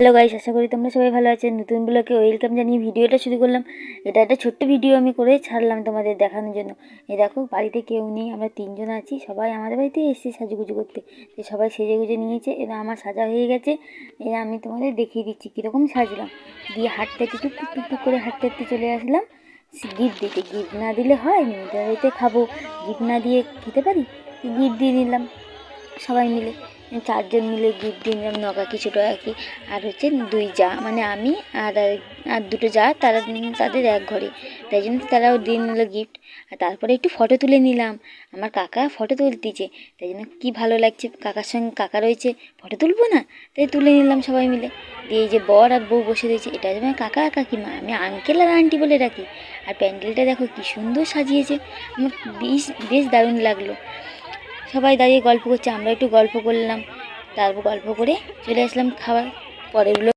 Hello guys আশা করি তোমরা সবাই ভালো আছেন নতুন ব্লগে ওয়েলকাম জানিয়ে ভিডিওটা শুরু করলাম। এটা একটা ছোট্ট ভিডিও আমি করে ছাড়লাম তোমাদের দেখানোর জন্য। এ দেখো, বাড়িতে কেউ নেই, আমরা তিনজন আছি। সবাই আমাদের বাড়িতে এসেছে সাজুগুজু করতে। তো সবাই সেজে গুজে নিয়েছে, এরা আমার সাজা হয়ে গেছে। এরা আমি তোমাদের দেখিয়ে দিচ্ছি কীরকম সাজলাম। দিয়ে হাঁটতে টুক টুক টুক টুক করে হাঁটতে হাঁটতে চলে আসলাম। গিফট দিতে গিফট না দিলে হয় মেয়েদের বাড়িতে খাব। গিফট না দিয়ে খেতে পারি? গিফট দিয়ে নিলাম। সবাই মিলে। চারজন মিলে গিফট দিয়ে নিলাম নগা কিছু টাকা কি, আর হচ্ছে দুই যা মানে আমি আর আর দুটো যা তারা তাদের এক ঘরে। তাই জন্য তারাও দিয়ে নিল গিফট। আর তারপরে একটু ফটো তুলে নিলাম। আমার কাকা ফটো তুলতেছে। তাই জন্য কী ভালো লাগছে কাকার সঙ্গে, কাকা রয়েছে, ফটো তুলবো না? তাই তুলে নিলাম সবাই মিলে। দিয়ে এই যে বর আর বউ বসে রয়েছে, এটা আমার কাকা আর কাকিমা। আমি আঙ্কেল আর আন্টি বলে ডাকি। আর প্যান্ডেলটা দেখো কী সুন্দর সাজিয়েছে। আমার বেশ বেশ দারুণ লাগল। সবাই দাঁড়িয়ে গল্প করছে, আমরা একটু গল্প করলাম। তারপর গল্প করে চলে আসলাম খাবার পরেরগুলো